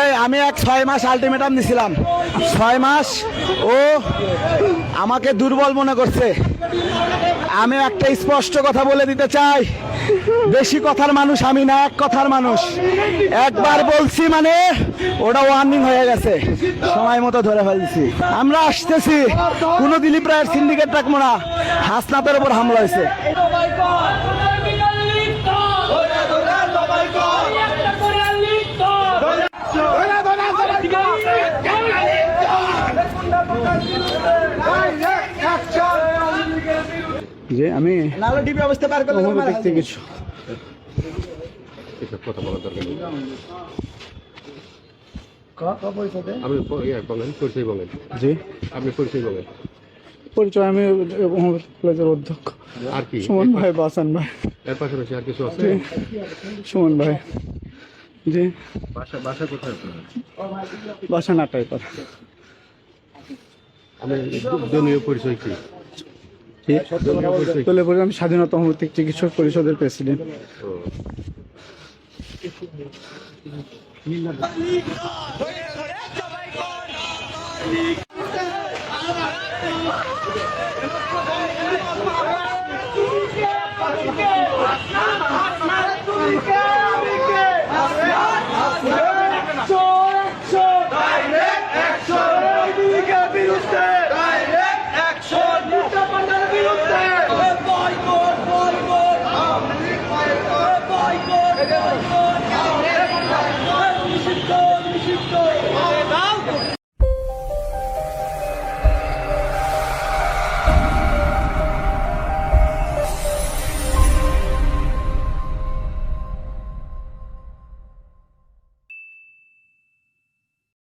এই, আমি এক ছয় মাস আলটিমেটাম দিছিলাম। ছয় মাস ও আমাকে দুর্বল মনে করছে। আমি একটা স্পষ্ট কথা বলে দিতে চাই। বেশি কথার মানুষ, আমি না, এক কথার মানুষ। একবার বলছি মানে ওটা ওয়ার্নিং হয়ে গেছে। সময় মতো ধরে ফেলছি। আমরা আসতেছি। কোনো দিলীপ রায়ের সিন্ডিকেট রাখব না হাসনাতের উপর হামলা হয়েছে। যে আমি অবস্থা পার কথা বলার দরকার নেই। আপনি প- ইয়ে বলেন পরিচয় বলেন জি। আপনি পরিচয় বলেন পরিচয় আমি কলেজের অধ্যক্ষ। আর কি? সুমন ভাই বাসান ভাই। এর পাশাপাশি আর কিছু আছে? সুমন ভাই। জি। বাসা বাসা কোথায় বাসা নাটাই আমি দলীয় পরিচয় কি দলীয় পরিচয় কি? বলে বলে আমি স্বাধীনতা মুহূর্তিক চিকিৎসক পরিষদের প্রেসিডেন্ট ও। নিষিদ্ধ নিষিদ্ধ।